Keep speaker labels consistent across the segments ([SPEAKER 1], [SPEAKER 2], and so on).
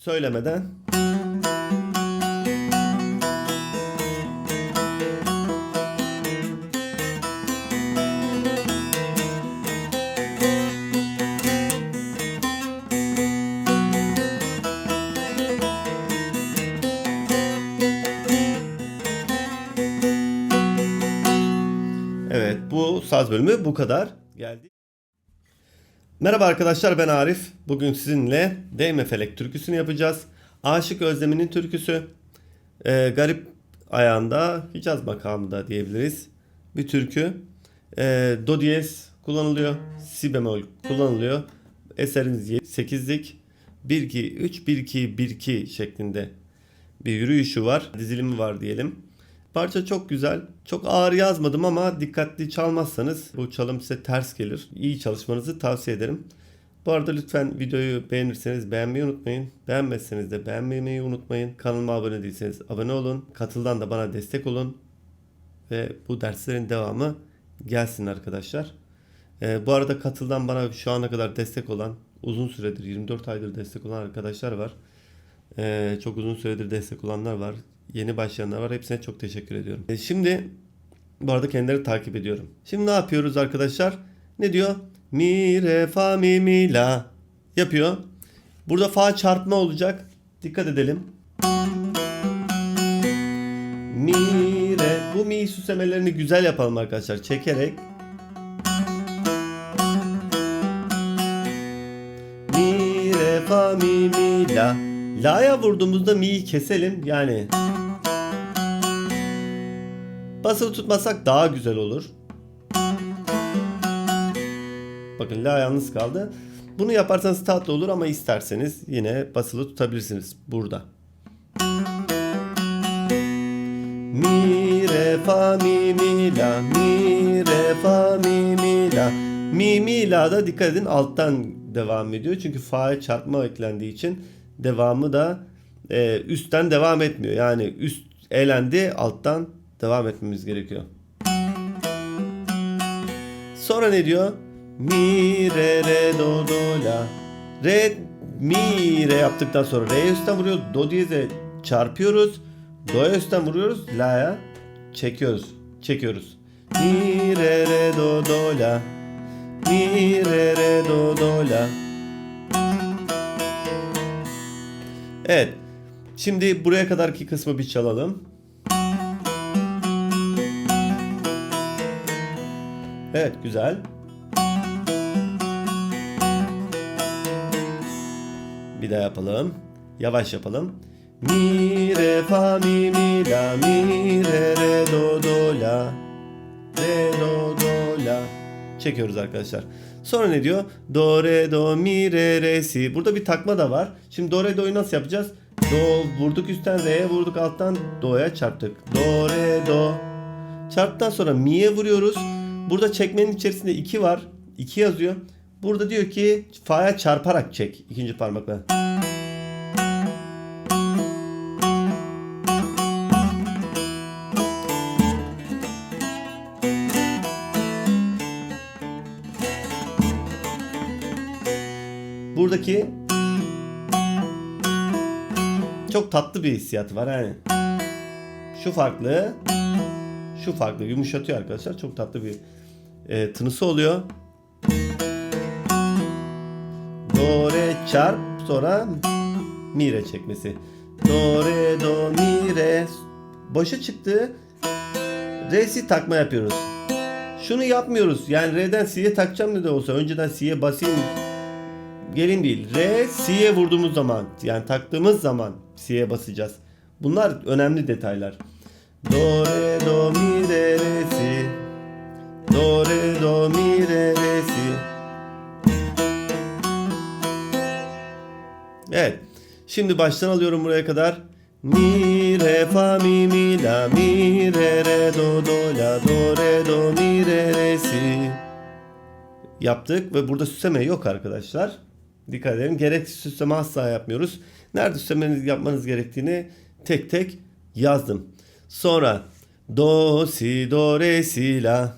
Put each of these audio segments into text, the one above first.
[SPEAKER 1] söylemeden Evet bu saz bölümü bu kadar. Geldi. Merhaba arkadaşlar ben Arif. Bugün sizinle Değme Felek türküsünü yapacağız. Aşık Özlemi'nin türküsü. Ee, garip ayağında Hicaz makamında diyebiliriz. Bir türkü. Ee, do diyez kullanılıyor. Si bemol kullanılıyor. Eserimiz 8'lik. 1-2-3 1-2-1-2 şeklinde bir yürüyüşü var. Dizilimi var diyelim. Parça çok güzel. Çok ağır yazmadım ama dikkatli çalmazsanız bu çalım size ters gelir. İyi çalışmanızı tavsiye ederim. Bu arada lütfen videoyu beğenirseniz beğenmeyi unutmayın. Beğenmezseniz de beğenmeyi unutmayın. Kanalıma abone değilseniz abone olun. Katıldan da bana destek olun. Ve bu derslerin devamı gelsin arkadaşlar. Ee, bu arada katıldan bana şu ana kadar destek olan, uzun süredir 24 aydır destek olan arkadaşlar var. Ee, çok uzun süredir destek olanlar var. Yeni başlayanlar var. Hepsine çok teşekkür ediyorum. Ee, şimdi bu arada kendileri takip ediyorum. Şimdi ne yapıyoruz arkadaşlar? Ne diyor? Mi, re, fa, mi, mi, la yapıyor. Burada fa çarpma olacak. Dikkat edelim. Mi, re. Bu mi süslemelerini güzel yapalım arkadaşlar. Çekerek. Mi, re, fa, mi, mi, la. La'ya vurduğumuzda mi'yi keselim. Yani basılı tutmasak daha güzel olur. Bakın la yalnız kaldı. Bunu yaparsanız tatlı olur ama isterseniz yine basılı tutabilirsiniz burada. Mi re fa mi mi la mi re fa mi mi la mi mi la da dikkat edin alttan devam ediyor çünkü fa'ya çarpma eklendiği için devamı da e, üstten devam etmiyor. Yani üst elendi alttan devam etmemiz gerekiyor. Sonra ne diyor? Mi re re do do la. Re mi re yaptıktan sonra re üstten vuruyor. Do diyeze çarpıyoruz. Do'ya üstten vuruyoruz. La'ya çekiyoruz. Çekiyoruz. Mi re re do do la. Mi re re do do la. Evet. Şimdi buraya kadarki kısmı bir çalalım. Evet güzel. Bir daha yapalım. Yavaş yapalım. Mi re fa mi mi la mi re re do do la re do do la çekiyoruz arkadaşlar. Sonra ne diyor? Do re do mi re re si. Burada bir takma da var. Şimdi do re do'yu nasıl yapacağız? Do vurduk üstten re'ye vurduk alttan do'ya çarptık. Do re do. Çarptıktan sonra mi'ye vuruyoruz. Burada çekmenin içerisinde 2 var. 2 yazıyor. Burada diyor ki fa'ya çarparak çek ikinci parmakla. Buradaki çok tatlı bir hissiyatı var yani. Şu farklı, şu farklı yumuşatıyor arkadaşlar. Çok tatlı bir e, tınısı oluyor. Do re çarp sonra mi re çekmesi. Do re do mi re boşa çıktı. Re si takma yapıyoruz. Şunu yapmıyoruz. Yani re'den si'ye takacağım ne de olsa önceden si'ye basayım gelin değil. Re si'ye vurduğumuz zaman yani taktığımız zaman si'ye basacağız. Bunlar önemli detaylar. Do re do mi re re si. Do re do mi re re si. Evet. Şimdi baştan alıyorum buraya kadar. Mi re fa mi mi la mi re re do do la do re do mi re re si. Yaptık ve burada süsleme yok arkadaşlar. Dikkat edelim. Gereksiz süsleme asla yapmıyoruz. Nerede süslemeniz yapmanız gerektiğini tek tek yazdım. Sonra do si do re si la.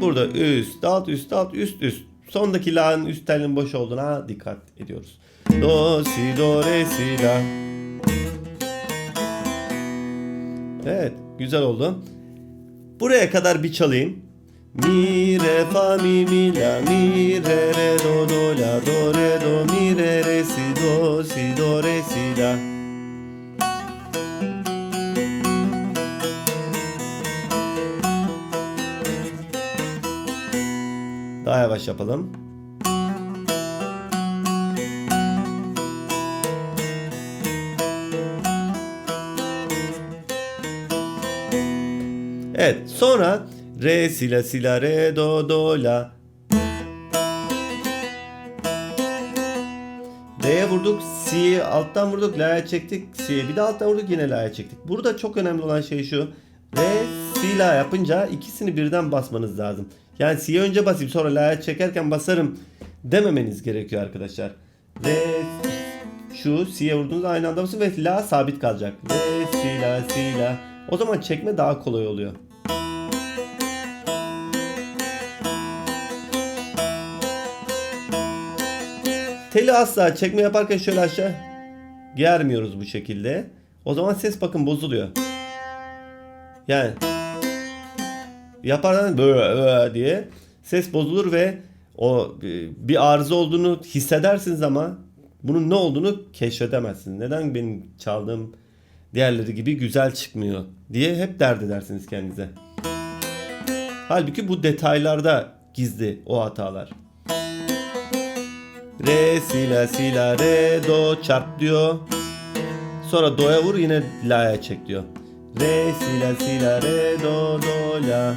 [SPEAKER 1] Burada üst alt üst alt üst üst. Sondaki la'nın üst telinin boş olduğuna dikkat ediyoruz. Do, si, do, re, si, la. Evet, güzel oldu. Buraya kadar bir çalayım. Mi, re, fa, mi, mi, la, mi, re, re, do, do, la, do, re, do, mi, re, re, si, do, si, do, re, si, la. Yavaş yapalım. Evet, sonra re si la si la re do do la. D'ye vurduk, si'yi alttan vurduk, la'ya çektik, si'ye bir de alttan vurduk yine la'ya çektik. Burada çok önemli olan şey şu. Re, si, la yapınca ikisini birden basmanız lazım. Yani si'ye önce basayım sonra la'ya çekerken basarım dememeniz gerekiyor arkadaşlar. Re, şu si'ye vurduğunuzda aynı anda basın ve la sabit kalacak. Re, si, la, si, la. O zaman çekme daha kolay oluyor. Teli asla çekme yaparken şöyle aşağı germiyoruz bu şekilde. O zaman ses bakın bozuluyor. Yani yaparken böyle, böyle diye ses bozulur ve o e, bir arıza olduğunu hissedersiniz ama bunun ne olduğunu keşfedemezsiniz. Neden benim çaldığım diğerleri gibi güzel çıkmıyor diye hep dert edersiniz kendinize. Halbuki bu detaylarda gizli o hatalar. Re si la si la re do çarp diyor. Sonra do'ya vur yine la'ya çek diyor. Re si la si la re do do la.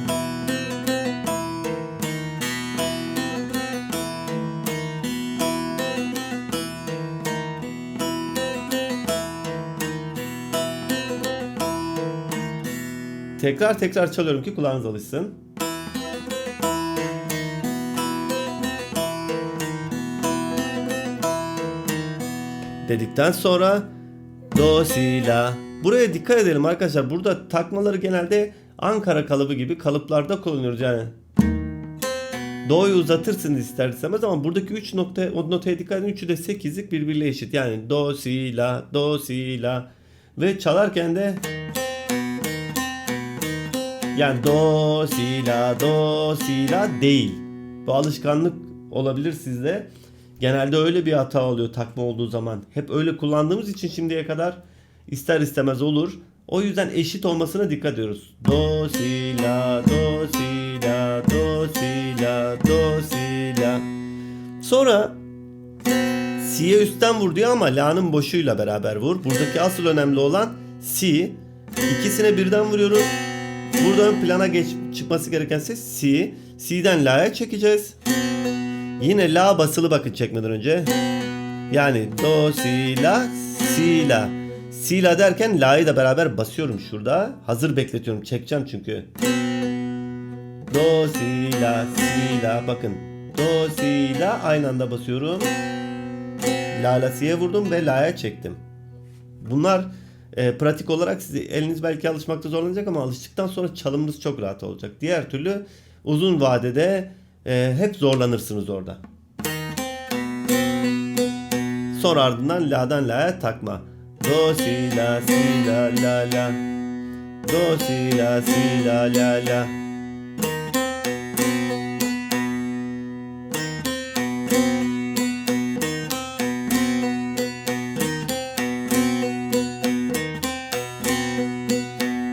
[SPEAKER 1] Tekrar tekrar çalıyorum ki kulağınız alışsın. dedikten sonra do si la. Buraya dikkat edelim arkadaşlar. Burada takmaları genelde Ankara kalıbı gibi kalıplarda kullanıyoruz yani. Do'yu uzatırsınız ister istemez ama buradaki 3 nokta o notaya dikkat edin. Üçü de 8'lik birbiriyle eşit. Yani do si la, do si la ve çalarken de yani do si la, do si la değil. Bu alışkanlık olabilir sizde. Genelde öyle bir hata oluyor takma olduğu zaman. Hep öyle kullandığımız için şimdiye kadar ister istemez olur. O yüzden eşit olmasına dikkat ediyoruz. Do si la do si la do si la do si la. Sonra si'ye üstten vur diyor ama la'nın boşuyla beraber vur. Buradaki asıl önemli olan si. İkisine birden vuruyoruz. Burada ön plana geç çıkması gereken ses si. Si'den la'ya çekeceğiz. Yine la basılı bakın çekmeden önce. Yani do si la si la. Si la derken la'yı da beraber basıyorum şurada. Hazır bekletiyorum. Çekeceğim çünkü. Do si la si la bakın. Do si la aynı anda basıyorum. La la si'ye vurdum ve la'ya çektim. Bunlar e, pratik olarak sizi eliniz belki alışmakta zorlanacak ama alıştıktan sonra çalımınız çok rahat olacak. Diğer türlü uzun vadede e, hep zorlanırsınız orada. Sonra ardından la'dan la'ya takma. Do si la si la la la. Do si la si la la la.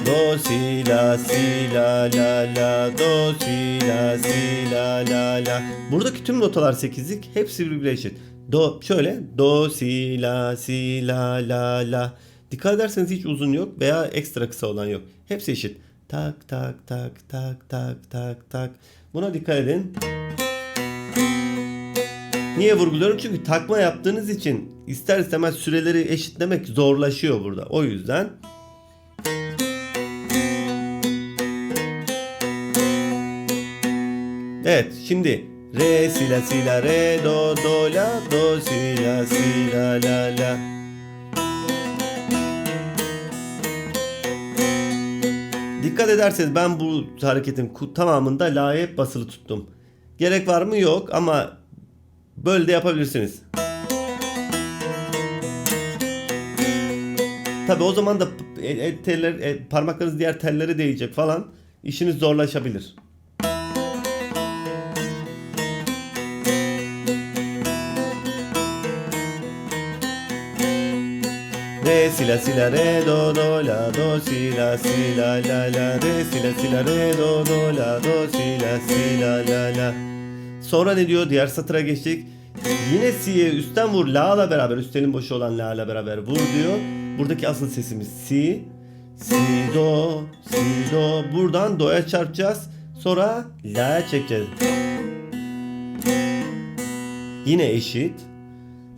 [SPEAKER 1] Do si la si la la la do si la si la la la. Buradaki tüm notalar 8'lik hepsi birbirine eşit. Do şöyle do si la si la la la. Dikkat ederseniz hiç uzun yok veya ekstra kısa olan yok. Hepsi eşit. Tak tak tak tak tak tak tak. Buna dikkat edin. Niye vurguluyorum? Çünkü takma yaptığınız için ister istemez süreleri eşitlemek zorlaşıyor burada. O yüzden Evet şimdi re si la si la re do do la do si la si la la la. Dikkat ederseniz ben bu hareketin tamamında la'ya hep basılı tuttum. Gerek var mı? Yok ama böyle de yapabilirsiniz. Tabi o zaman da e, e, teller, e, parmaklarınız diğer tellere değecek falan. İşiniz zorlaşabilir. Si la si la re do do la do si la si la la la re si la si la re do do la do si la si la la la. Sonra ne diyor? Diğer satıra geçtik. Yine si'ye üstten vur la'la beraber üstelin boşu olan la'la beraber vur diyor. Buradaki asıl sesimiz si. Si do si do. Buradan do'ya çarpacağız. Sonra la'ya çekeceğiz. Yine eşit.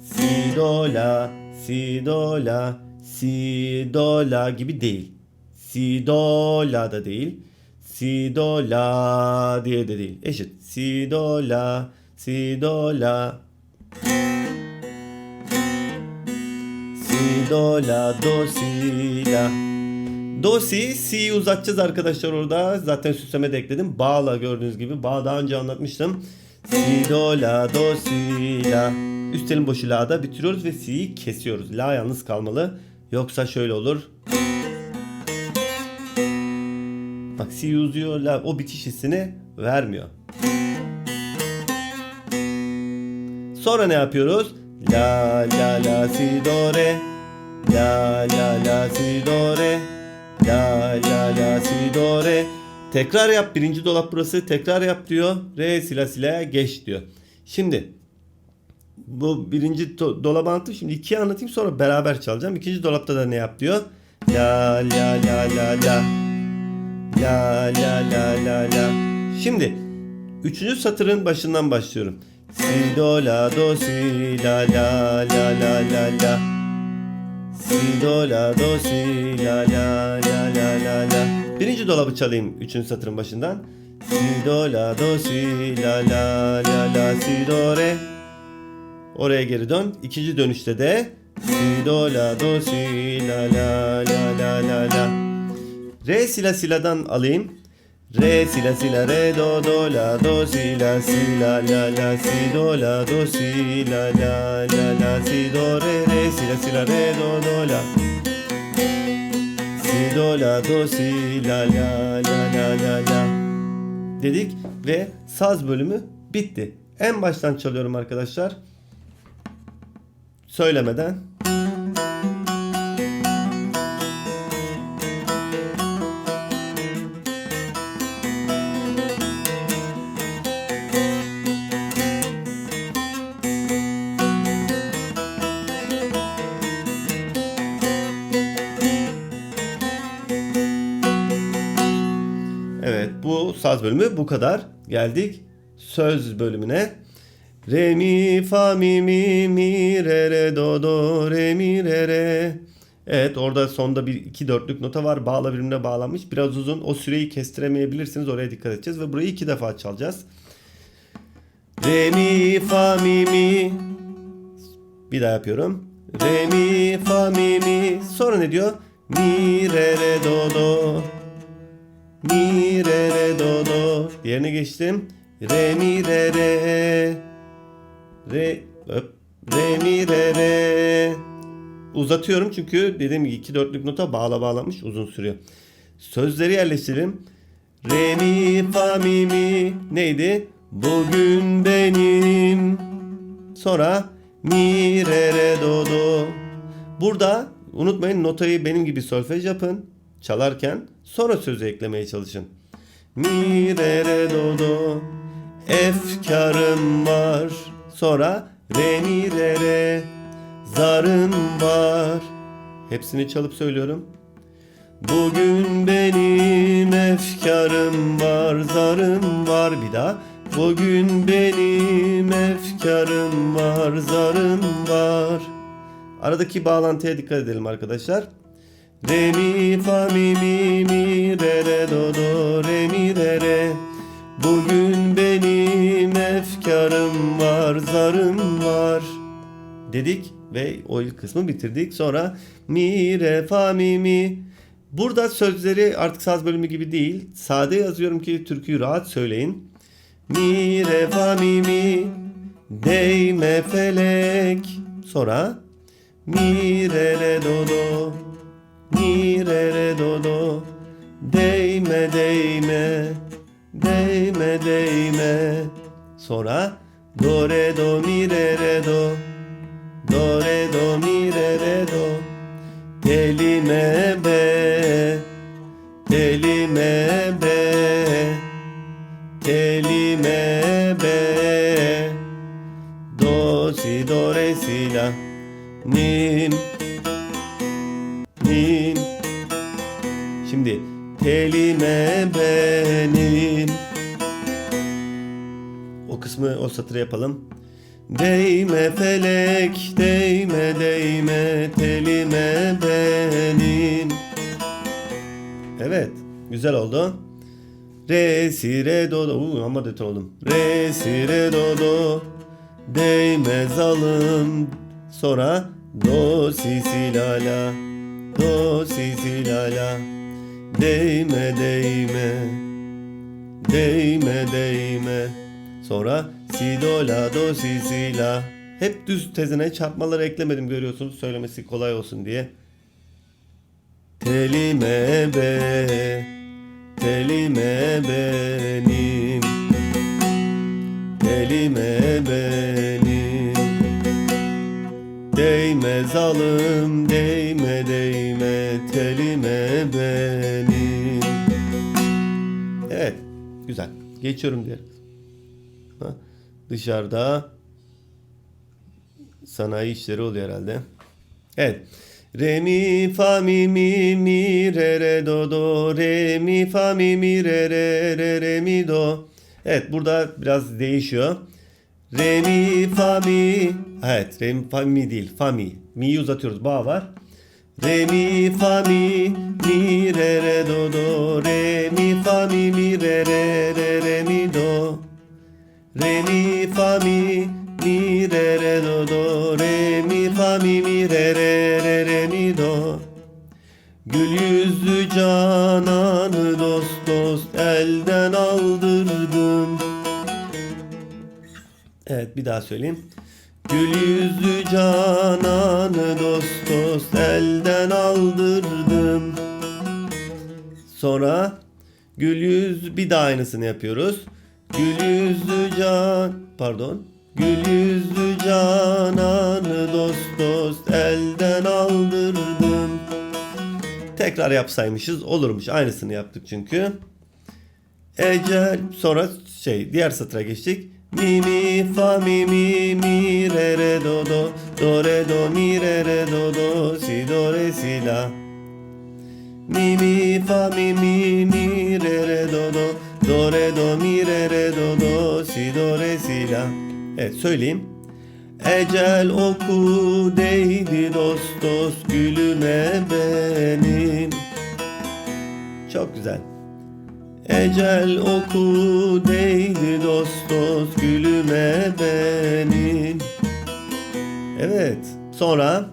[SPEAKER 1] Si do la, si do la, si do la gibi değil. Si do la da değil. Si do la diye de değil. Eşit. Si do la, si do la. Si do la, do si la. Do si, si'yi uzatacağız arkadaşlar orada. Zaten süsleme de ekledim. Bağla gördüğünüz gibi. Bağ daha önce anlatmıştım. Si do la, do si la. Üstelin boşu la'da bitiriyoruz ve si'yi kesiyoruz. La yalnız kalmalı. Yoksa şöyle olur. Bak si uzuyor la o bitiş hissini vermiyor. Sonra ne yapıyoruz? La la la si do re. La la la si do re. La la la si do re. Tekrar yap birinci dolap burası. Tekrar yap diyor. Re sila sila geç diyor. Şimdi bu birinci do- dolabı anlattım. Şimdi ikiye anlatayım sonra beraber çalacağım. İkinci dolapta da ne yap diyor. La la la la la. La la la la la. Şimdi üçüncü satırın başından başlıyorum. Si do la do si la la la la la la. Si do la do si la la la la la la. Birinci dolabı çalayım üçüncü satırın başından. Si do la do si la la la la si do re. Oraya geri dön. İkinci dönüşte de si do la do si la la la la la la. Re sila siladan alayım. Re sila sila re do do la do si la si la la la si do la do si la la la la si do re re sila sila re do do la si do la do si la la la la la la dedik ve saz bölümü bitti. En baştan çalıyorum arkadaşlar. Söylemeden. Evet bu saz bölümü bu kadar. Geldik söz bölümüne. Re mi fa mi mi mi re re do do re mi re re. Evet orada sonda bir iki dörtlük nota var. Bağla birbirine bağlanmış. Biraz uzun. O süreyi kestiremeyebilirsiniz. Oraya dikkat edeceğiz. Ve burayı iki defa çalacağız. Re mi fa mi mi. Bir daha yapıyorum. Re mi fa mi mi. Sonra ne diyor? Mi re re do do. Mi re re do do. Diğerine geçtim. Re mi re re. Re öp. Re mi re re. Uzatıyorum çünkü dediğim gibi iki dörtlük nota bağla bağlamış uzun sürüyor. Sözleri yerleştirelim. Re mi fa mi mi neydi? Bugün benim. Sonra mi re re do do. Burada unutmayın notayı benim gibi solfej yapın çalarken sonra sözü eklemeye çalışın. Mi re re do do efkarım var. Sonra re mi re re zarım var. Hepsini çalıp söylüyorum. Bugün benim efkarım var, zarım var bir daha. Bugün benim efkarım var, zarım var. Aradaki bağlantıya dikkat edelim arkadaşlar. Re mi fa mi mi mi re re do do re mi re re. Bugün benim efkarım zarım var. Dedik ve o ilk kısmı bitirdik. Sonra mi re fa mi mi. Burada sözleri artık saz bölümü gibi değil. Sade yazıyorum ki türküyü rahat söyleyin. mi re fa mi mi değme felek sonra mi re re do do mi re re do do değme değme değme değme sonra do re do mi re re do. Do re do mi re re do. Telime be. Telime be o satırı yapalım Değme felek, değme değme telime benim. Evet, güzel oldu. Re si re do do. Uuu amma deton oldum. Re si re do do. Değme zalım. Sonra do si si la la. Do si si la la. Değme değme. Değme değme. Sonra si do la do si si la. Hep düz tezine çarpmaları eklemedim görüyorsunuz söylemesi kolay olsun diye. Telime be, telime benim, telime benim. Değme zalım, değme değme, telime benim. Evet, güzel. Geçiyorum diğer Dışarıda sanayi işleri oluyor herhalde. Evet. Re mi fa mi mi mi re re do do re mi fa mi mi re re re re mi do. Evet burada biraz değişiyor. Re mi fa mi. Evet re mi fa mi değil fa mi. Mi'yi uzatıyoruz. Ba var. Re mi fa mi mi re re do do re mi fa mi mi re re re re mi do. Re mi fa mi mi re re do do re mi fa mi mi re re re re mi do. Gül yüzlü cananı dost dost elden aldırdım. Evet bir daha söyleyeyim. Gül yüzlü cananı dost dost elden aldırdım. Sonra gül yüz bir daha aynısını yapıyoruz. Gül yüzlü can pardon. Gül yüzlü cananı dost dost elden aldırdım. Tekrar yapsaymışız olurmuş. Aynısını yaptık çünkü. Ecel sonra şey diğer satıra geçtik. Mi mi fa mi mi mi re re do do do re do mi re re do do si do re si la. Mi mi fa mi mi mi re re do do do re do mi re re do do si do re si la. Evet söyleyeyim. Ecel oku değdi dost dost gülüme benim. Çok güzel. Ecel oku değdi dost dost gülüme benim. Evet. Sonra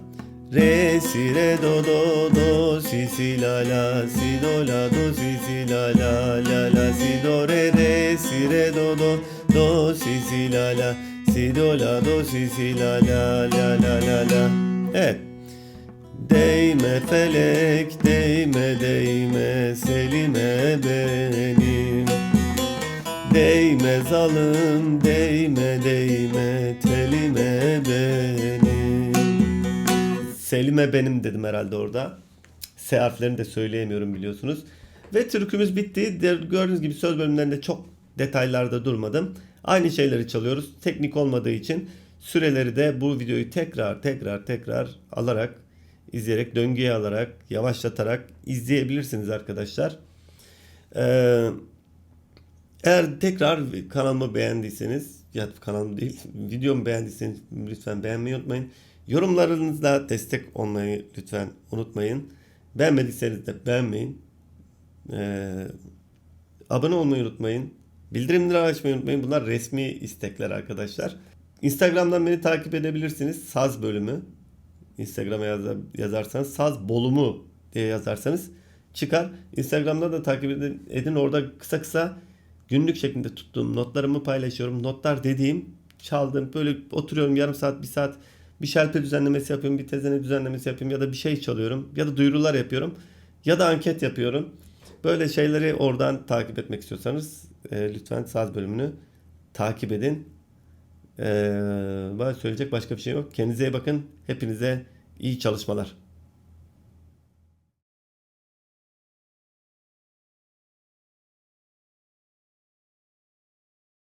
[SPEAKER 1] Re si re do do do si si la la si do la do si si la la la la si do re re si re do do do si si la la si do la do si si la la la la la la. Evet. Değme felek değme değme selime benim Değme zalım değme değme telime benim Selime benim dedim herhalde orada. S harflerini de söyleyemiyorum biliyorsunuz. Ve türkümüz bitti. Gördüğünüz gibi söz bölümlerinde çok detaylarda durmadım. Aynı şeyleri çalıyoruz. Teknik olmadığı için süreleri de bu videoyu tekrar tekrar tekrar alarak izleyerek döngüye alarak yavaşlatarak izleyebilirsiniz arkadaşlar. Ee, eğer tekrar kanalımı beğendiyseniz ya kanalım değil videomu beğendiyseniz lütfen beğenmeyi unutmayın. Yorumlarınızla destek olmayı lütfen unutmayın. Beğenmediyseniz de beğenmeyin. Ee, abone olmayı unutmayın. Bildirimleri açmayı unutmayın. Bunlar resmi istekler arkadaşlar. Instagram'dan beni takip edebilirsiniz. Saz bölümü. Instagram'a yazar, yazarsanız saz bolumu diye yazarsanız çıkar. Instagram'da da takip edin, edin. Orada kısa kısa Günlük şeklinde tuttuğum notlarımı paylaşıyorum. Notlar dediğim çaldım böyle oturuyorum yarım saat bir saat bir şalpe düzenlemesi yapıyorum bir tezene düzenlemesi yapıyorum ya da bir şey çalıyorum ya da duyurular yapıyorum ya da anket yapıyorum. Böyle şeyleri oradan takip etmek istiyorsanız e, lütfen saz bölümünü takip edin. Bana söyleyecek başka bir şey yok. Kendinize iyi bakın. Hepinize iyi çalışmalar.